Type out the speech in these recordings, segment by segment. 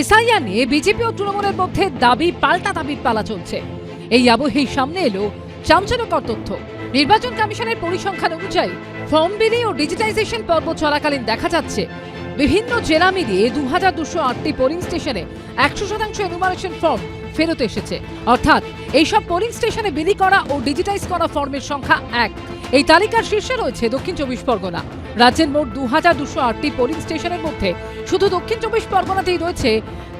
SIR নিয়ে BJP ও তৃণমূলের মধ্যে দাবি, পাল্টা দাবির পালা চলছে। এই আবহেই সামনে এলো চাঞ্চল্যকর তথ্য। নির্বাচন কমিশনের পরিসংখ্যান অনুযায়ী ফর্ম বিলি ও ডিজিটাইজেশন পর্ব চলাকালীন দেখা যাচ্ছে, বিভিন্ন জেলা মিলিয়ে দু হাজার দুশো আটটি পোলিং স্টেশনে একশো শতাংশ এনুমারেশন ফর্ম ফেরত এসেছে। অর্থাৎ এইসব পোলিং স্টেশনে বিলি করা ও ডিজিটাইজ করা ফর্মের সংখ্যা এক। এই তালিকার শীর্ষে রয়েছে দক্ষিণ চব্বিশ পরগনা। রাজ্যের মোট দু হাজার দুশো আটটি পোলিং স্টেশনের মধ্যে শুধু দক্ষিণ চব্বিশ পরগনাতেই রয়েছে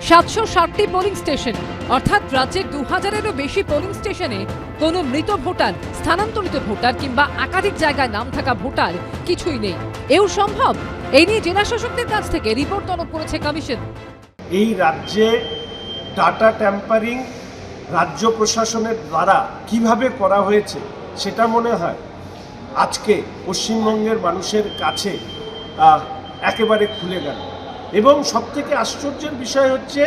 সাতশো ষাটটি পোলিং স্টেশন অর্থাৎ রাজ্যের দু হাজারেরও বেশি পোলিং স্টেশনে কোনো মৃত ভোটার, স্থানান্তরিত ভোটার কিংবা একাধিক জায়গায় নাম থাকা ভোটার কিছুই নেই। এও সম্ভব? এই নিয়ে জেলা শাসকদের কাছ থেকে রিপোর্ট তলব করেছে কমিশন। এই রাজ্যে ডাটা ট্যাম্পারিং রাজ্য প্রশাসনের দ্বারা কীভাবে করা হয়েছে, সেটা মনে হয় আজকে পশ্চিমবঙ্গের মানুষের কাছে একেবারে খুলে গেল। এবং সবথেকে আশ্চর্যের বিষয় হচ্ছে,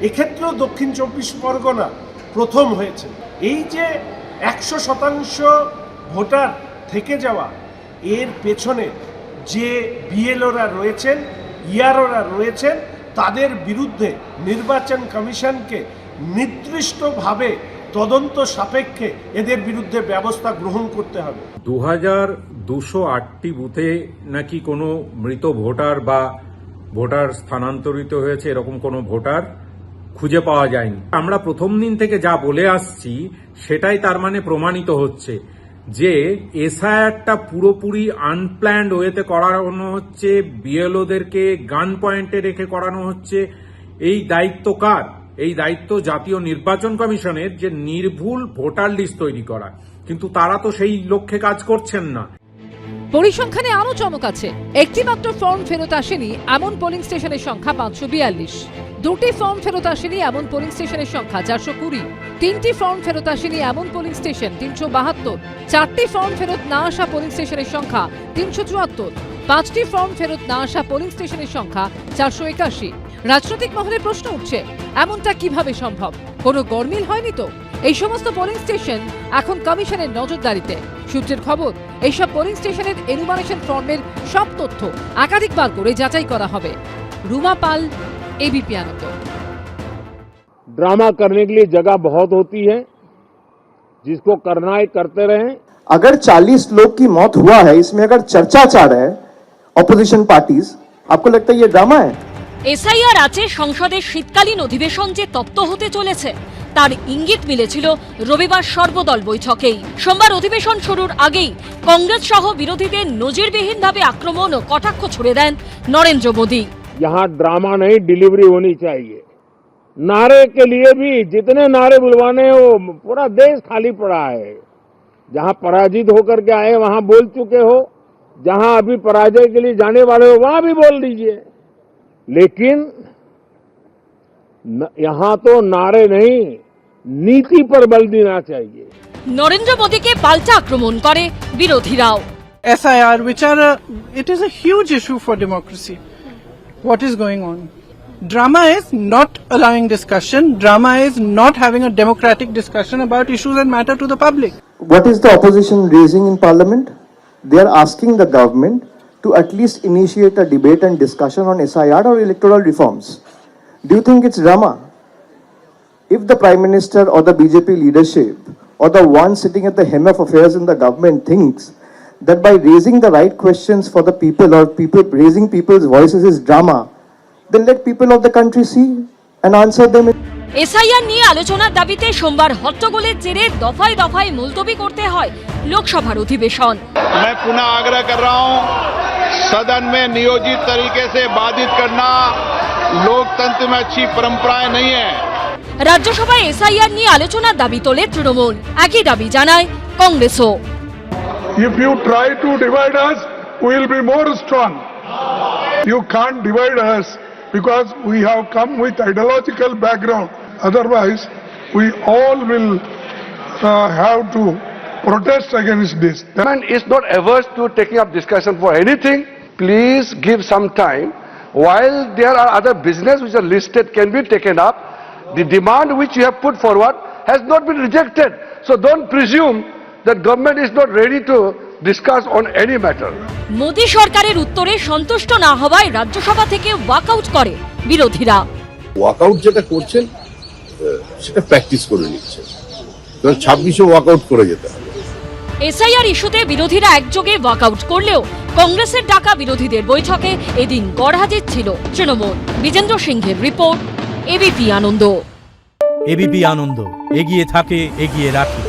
এক্ষেত্রেও দক্ষিণ চব্বিশ পরগনা প্রথম হয়েছে। এই যে একশো শতাংশ ভোটার থেকে যাওয়া, এর পেছনে যে বিএলওরা রয়েছেন, ইয়ারোরা রয়েছেন, তাদের বিরুদ্ধে নির্বাচন কমিশনকে নির্দিষ্টভাবে তদন্ত সাপেক্ষে এদের বিরুদ্ধে ব্যবস্থা গ্রহণ করতে হবে। দু হাজার দুশো আটটি বুথে নাকি কোনো মৃত ভোটার বা ভোটার স্থানান্তরিত হয়েছে এরকম কোনো ভোটার খুঁজে পাওয়া যায়নি। আমরা প্রথম দিন থেকে যা বলে আসছি, সেটাই তার মানে প্রমাণিত হচ্ছে যে এসআইআরটা পুরোপুরি আনপ্ল্যান্ড ওয়েতে করানো হচ্ছে, বিএলওদেরকে গান পয়েন্টে রেখে করানো হচ্ছে। এই দায়িত্ব কার? এই দায়িত্ব জাতীয় নির্বাচন কমিশনের যে নির্ভুল ভোটার লিস্ট তৈরি করা। কিন্তু তারা তো সেই লক্ষ্যে কাজ করছেন না। পরিসংখ্যানে আরও চমক আছে। একটি মাত্র ফর্ম ফেরত আসেনি এমন পোলিং স্টেশনের সংখ্যা পাঁচশো বিয়াল্লিশ। দুটি ফর্ম ফেরত আসেনি এমন পোলিং স্টেশনের সংখ্যা চারশো কুড়ি। তিনটি ফর্ম ফেরত আসেনি এমন পোলিং স্টেশন তিনশো বাহাত্তর। চারটি ফর্ম ফেরত না আসা পোলিং স্টেশনের সংখ্যা তিনশো চুয়াত্তর। পাঁচটি ফর্ম ফেরত না আসা পোলিং স্টেশনের সংখ্যা চারশো একাশি। রাজনৈতিক মহলে প্রশ্ন উঠছে এমনটা কিভাবে সম্ভব কোনো গরমিল হয়নি তো এই সমস্ত পোলিং স্টেশন এখন কমিশনের নজরদারিতে সূত্রের খবর এইসব পোলিং স্টেশনের এনুমারেশন ফর্মের সব তথ্য একাধিকবার করে যাচাই করা হবে রুমা পাল এবিপি আনন্দ ड्रामा करने के लिए जगह बहुत होती है जिसको करना है करते रहें अगर 40 लोग की मौत हुआ है इसमें अगर चर्चा चाह रहा है ऑपोजिशन पार्टीज आपको लगता है ये ड्रामा है এসআইআর আছে সংসদের শীতকালীন অধিবেশন যে তপ্ত হতে চলেছে তার ইঙ্গিত মিলেছিল রবিবার সর্বদল বৈঠকেই সোমবার অধিবেশন শুরুর আগেই কংগ্রেস সহ বিরোধীদের নজিরবিহীনভাবে আক্রমণ ও কটাক্ষ ছুড়ে দেন নরেন্দ্র মোদী यहाँ ड्रामा नहीं डिलीवरी होनी चाहिए नारे के लिए भी जितने नारे बुलवाने हैं, वो पूरा देश खाली पड़ा है जहां पराजित होकर के आए वहां बोल चुके हो जहां अभी पराजय के लिए जाने वाले हो वहां भी बोल दीजिए लेकिन यहाँ तो नारे नहीं नीति पर बल देना चाहिए। नरेंद्र मोदी के पाल्टा आक्रमण करे विरोधी Rao. S I R which are it is as issue for democracy what is going on drama is not allowing discussion drama is not having a democratic discussion about issues and matter to the public what is the opposition raising in parliament they are asking the government to at least initiate a debate and discussion on SIR or electoral reforms. Do you think it's drama? If the prime minister or the BJP leadership or the one sitting at the helm of affairs in the government thinks that by raising the right questions for the people or people raising people's voices is drama, then let people of the country see and answer them. in SIR নিয়ে আলোচনার দাবিতে সোমবার হট্টগোলের জেরে দফায় দফায় মুলতবি করতে হয় লোকসভার অধিবেশন मैं पुनः आग्रह कर रहा हूं सदन में नियोजित तरीके से बाधित करना लोकतंत्र में अच्छी परंपराएं नहीं है রাজ্যসভায় এসআইআর নিয়ে আলোচনার দাবি তোলে তৃণমূল একই দাবি জানায় কংগ্রেসও If you try to divide us, we will be more strong. You can't divide us because we have come with ideological background. Otherwise, we all will uh, have to protest against this. Government is not averse to taking up discussion for anything. Please give some time. While there are other business which are listed can be taken up, the demand which you have put forward has not been rejected. So don't presume that government is not ready to discuss on any matter. Modi সরকারের উত্তরে সন্তুষ্ট না হওয়ায় রাজ্যসভা থেকে walkout করে বিরোধীরা walkout যেটা করছেন সেটা প্র্যাকটিস করে নিচ্ছে। কারণ ছাব্বিশে ওয়াকআউট করে যেতে হবে। এসআইআর ইস্যুতে বিরোধীরা একযোগে ওয়াকআউট করলেও কংগ্রেসের ডাকা বিরোধীদের বৈঠকে এদিন গড়হাজির ছিল তৃণমূল। বিজেন্দ্র সিংহের report ABP Ananda. ABP Ananda এগিয়ে থাকে এগিয়ে রাখে।